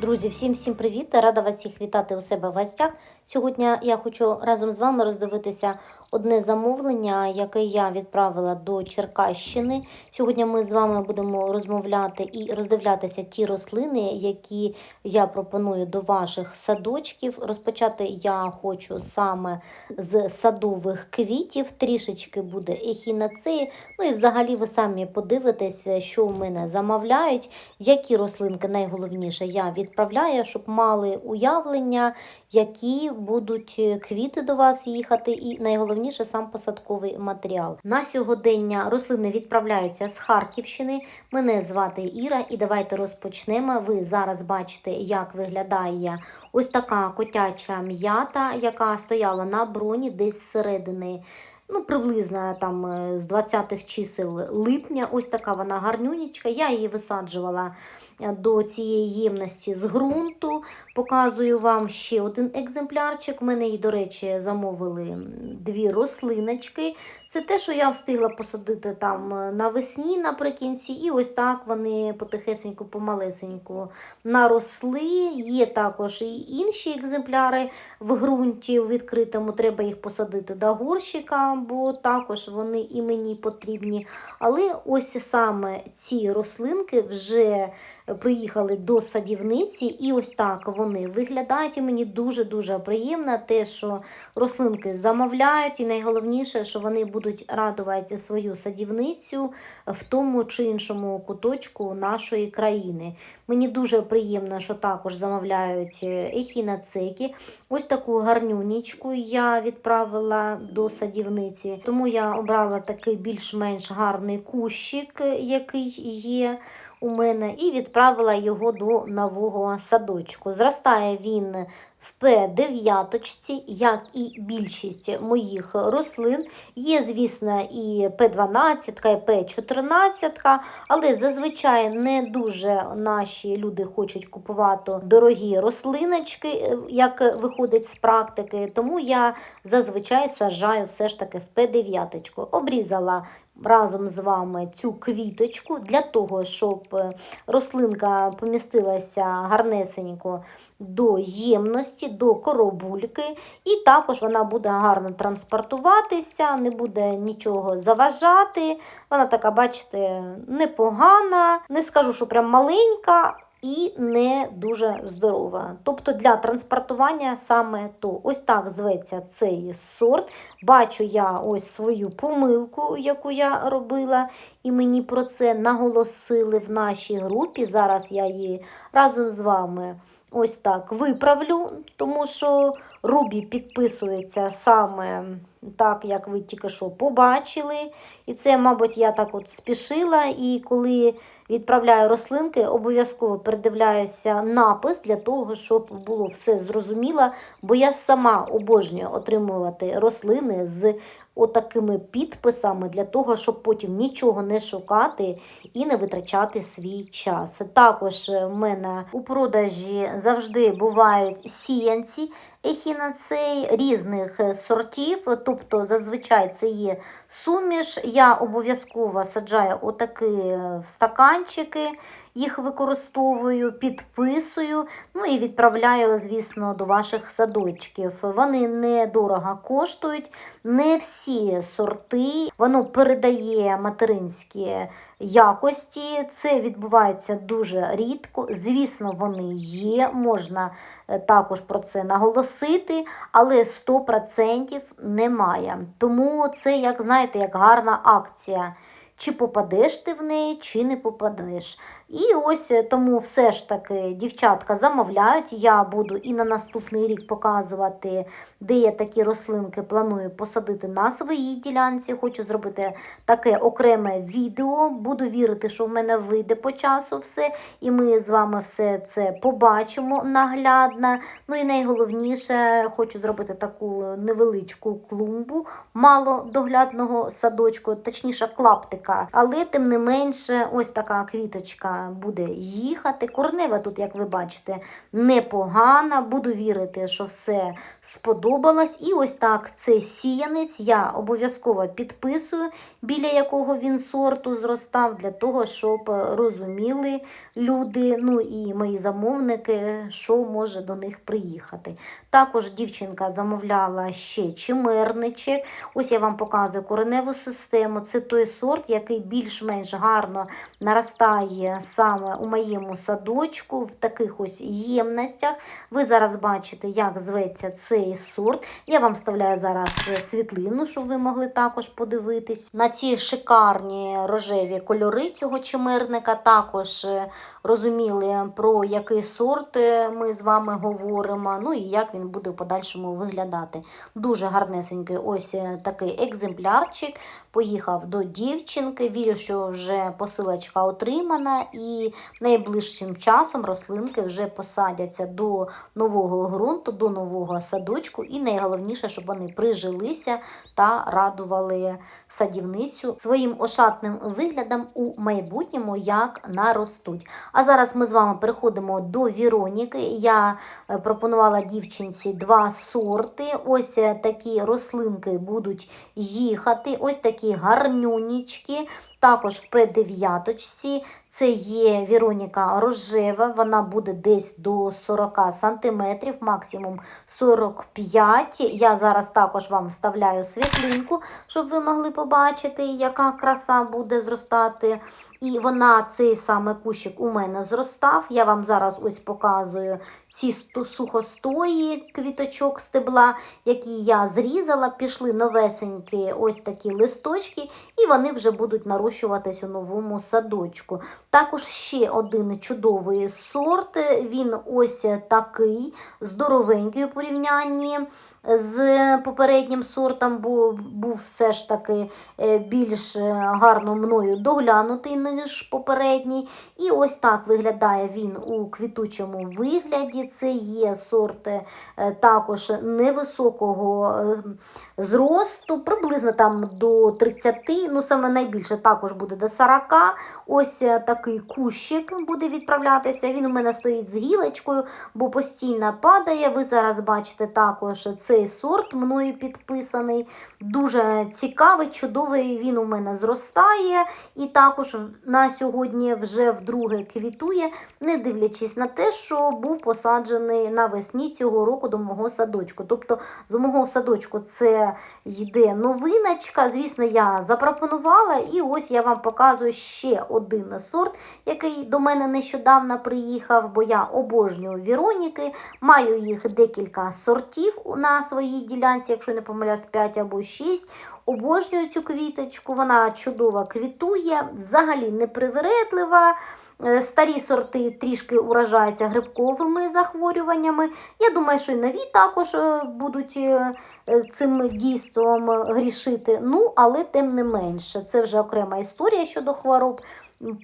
Друзі, всім всім привіт! Рада вас всіх вітати у себе в гостях. Сьогодні я хочу разом з вами роздивитися одне замовлення, яке я відправила до Черкащини. Сьогодні ми з вами будемо розмовляти і роздивлятися ті рослини, які я пропоную до ваших садочків. Розпочати я хочу саме з садових квітів. Трішечки буде ехінацеї. Ну і взагалі ви самі подивитесь, що у мене замовляють, які рослинки найголовніше я відправляю, щоб мали уявлення, які будуть квіти до вас їхати, і найголовніше сам посадковий матеріал. На сьогодення рослини відправляються з Харківщини. Мене звати Іра, і давайте розпочнемо. Ви зараз бачите, як виглядає ось така котяча м'ята, яка стояла на броні десь зсередини. Ну, приблизно там е, з 20-х чисел липня. Ось така вона гарнюнічка. Я її висаджувала е, до цієї ємності з ґрунту. Показую вам ще один екземплярчик. Мене її, до речі, замовили дві рослиночки. Це те, що я встигла посадити там е, навесні наприкінці, і ось так вони потихесеньку, помалесеньку наросли. Є також і інші екземпляри в ґрунті у відкритому. Треба їх посадити до горщика, бо також вони і мені потрібні. Але ось саме ці рослинки вже приїхали до садівниці, і ось так вони виглядають. І мені дуже-дуже приємно те, що рослинки замовляють, і найголовніше, що вони будуть радувати свою садівницю в тому чи іншому куточку нашої країни. Мені дуже приємно, що також замовляють ехінацеки. Ось таку гарнюнічку я відправила до садівниці, тому я обрала такий більш-менш гарний кущик, який є у мене, і відправила його до нового садочку. Зростає він в П9, як і більшість моїх рослин. Є, звісно, і П12, і П14, але зазвичай не дуже наші люди хочуть купувати дорогі рослиночки, е, як виходить з практики. Тому я зазвичай саджаю все ж таки в П9. Обрізала разом з вами цю квіточку для того, щоб е, рослинка помістилася гарнесенько до ємності, до коробульки, і також вона буде гарно транспортуватися, не буде нічого заважати. Вона така, бачите, непогана, не скажу, що прям маленька. І не дуже здорова. Тобто для транспортування саме то. Ось так зветься цей сорт. Бачу я ось свою помилку, яку я робила, і мені про це наголосили в нашій групі. Зараз я її разом з вами ось так виправлю, тому що Рубі підписується саме так, як ви тільки що побачили. І це, мабуть, я так от спішила. І коли відправляю рослинки, обов'язково передивляюся напис для того, щоб було все зрозуміло. Бо я сама обожнюю отримувати рослини з отакими підписами для того, щоб потім нічого не шукати і не витрачати свій час. Також в мене у продажі завжди бувають сіянці ехінацей різних сортів, тобто зазвичай це є суміш. Я обов'язково саджаю отакі в стаканчики. Їх використовую, підписую, ну і відправляю, звісно, до ваших садочків. Вони недорого коштують, не всі сорти, воно передає материнські якості. Це відбувається дуже рідко. Звісно, вони є, можна е, також про це наголосити, але 100% немає. Тому це, як знаєте, як гарна акція. Чи попадеш ти в неї, чи не попадеш. І ось е, тому все ж таки дівчатка замовляють. Я буду і на наступний рік показувати, де я такі рослинки планую посадити на своїй ділянці. Хочу зробити таке окреме відео. Буду вірити, що в мене вийде по часу все. І ми з вами все це побачимо наглядно. Ну і найголовніше, хочу зробити таку невеличку клумбу малодоглядного садочку, точніше, клаптика декілька. Але тим не менше, ось така квіточка буде їхати. Корнева тут, як ви бачите, непогана. Буду вірити, що все сподобалось. І ось так цей сіянець я обов'язково підписую, біля якого він сорту зростав, для того, щоб розуміли люди, ну і мої замовники, що може до них приїхати. Також дівчинка замовляла ще чимерничок. Ось я вам показую кореневу систему. Це той сорт, який більш-менш гарно наростає саме у моєму садочку, в таких ось ємностях. Ви зараз бачите, як зветься цей сорт. Я вам вставляю зараз світлину, щоб ви могли також подивитись. На ці шикарні рожеві кольори цього чимерника також е, розуміли, про який сорт е, ми з вами говоримо, ну і як він буде в подальшому виглядати. Дуже гарнесенький ось е, такий екземплярчик. Поїхав до дівчинки. Вірю, що вже посилочка отримана, і найближчим часом рослинки вже посадяться до нового ґрунту, до нового садочку. І найголовніше, щоб вони прижилися та радували садівницю своїм ошатним виглядом у майбутньому, як наростуть. А зараз ми з вами переходимо до Віроніки. Я е, пропонувала дівчинці два сорти. Ось е, такі рослинки будуть їхати. Ось такі гарнюнічки. Також в П9 це є Віроніка рожева, вона буде десь до 40 см, максимум 45 Я зараз також вам вставляю світлинку, щоб ви могли побачити, яка краса буде зростати. І вона, цей саме кущик у мене зростав. Я вам зараз ось показую ці сухостої квіточок стебла, які я зрізала, пішли новесенькі ось такі листочки, і вони вже будуть нарощуватись у новому садочку. Також ще один чудовий сорт. Він ось такий здоровенький у порівнянні з попереднім сортом, бо був все ж таки е, більш е, гарно мною доглянутий, ніж попередній. І ось так виглядає він у квітучому вигляді. Це є сорт е, також невисокого зросту, приблизно там до 30, ну саме найбільше також буде до 40. Ось такий кущик буде відправлятися. Він у мене стоїть з гілочкою, бо постійно падає. Ви зараз бачите також цей сорт мною підписаний. Дуже цікавий, чудовий. Він у мене зростає. І також на сьогодні вже вдруге квітує, не дивлячись на те, що був посаджений навесні цього року до мого садочку. Тобто з мого садочку це йде новиночка. Звісно, я запропонувала, і ось я вам показую ще один сорт, який до мене нещодавно приїхав, бо я обожнюю Віроніки. Маю їх декілька сортів на своїй ділянці, якщо не помиляюсь, 5 або 6. Обожнюю цю квіточку, вона чудово квітує, взагалі непривередлива. Е, Старі сорти трішки уражаються грибковими захворюваннями. Я думаю, що і нові також е, будуть е, цим дійством грішити. Ну, але тим не менше, це вже окрема історія щодо хвороб.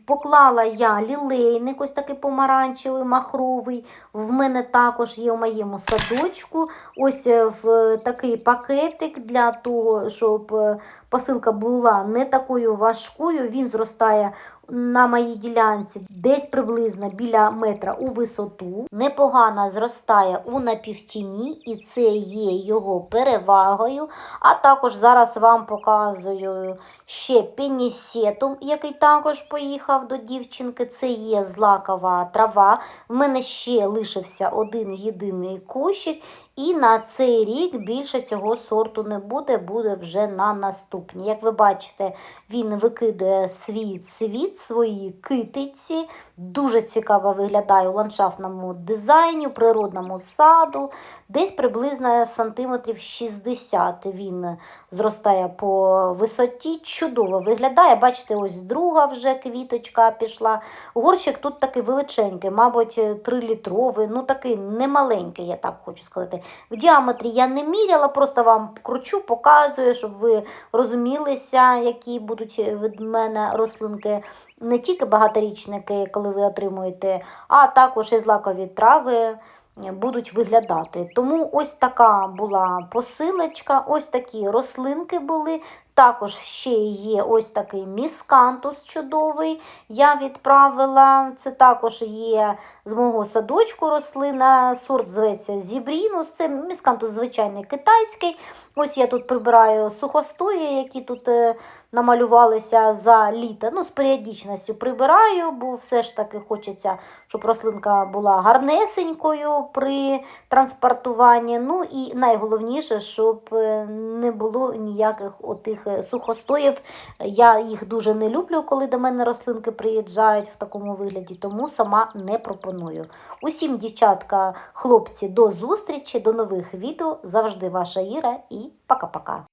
Поклала я лілейник, ось такий помаранчевий, махровий. В мене також є в моєму садочку. Ось е, в такий пакетик для того, щоб е, посилка була не такою важкою. Він зростає на моїй ділянці десь приблизно біля метра у висоту. Непогано зростає у напівтіні, і це є його перевагою. А також зараз вам показую ще пенісетум, який також поїхав до дівчинки. Це є злакова трава. В мене ще лишився один єдиний кущик. І на цей рік більше цього сорту не буде, буде вже на наступні. Як ви бачите, він викидує свій цвіт, свої китиці. Дуже цікаво виглядає у ландшафтному дизайні, у природному саду. Десь приблизно сантиметрів 60 він зростає по висоті. Чудово виглядає. Бачите, ось друга вже квіточка пішла. Горщик тут такий величенький, мабуть, 3-літровий, ну такий немаленький, я так хочу сказати. В діаметрі я не міряла, просто вам кручу, показую, щоб ви розумілися, які будуть від мене рослинки. Не тільки багаторічники, коли ви отримуєте, а також і злакові трави будуть виглядати. Тому ось така була посилочка, ось такі рослинки були. Також ще є ось такий міскантус чудовий. Я відправила. Це також є з мого садочку рослина. Сорт зветься Зібрінус. Це міскантус звичайний китайський. Ось я тут прибираю сухостої, які тут е, намалювалися за літо. Ну, з періодичністю прибираю, бо все ж таки хочеться, щоб рослинка була гарнесенькою при транспортуванні. Ну і найголовніше, щоб е, не було ніяких отих е, сухостоїв. Я їх дуже не люблю, коли до мене рослинки приїжджають в такому вигляді, тому сама не пропоную. Усім, дівчатка, хлопці, до зустрічі, до нових відео. Завжди ваша Іра і пока-пока.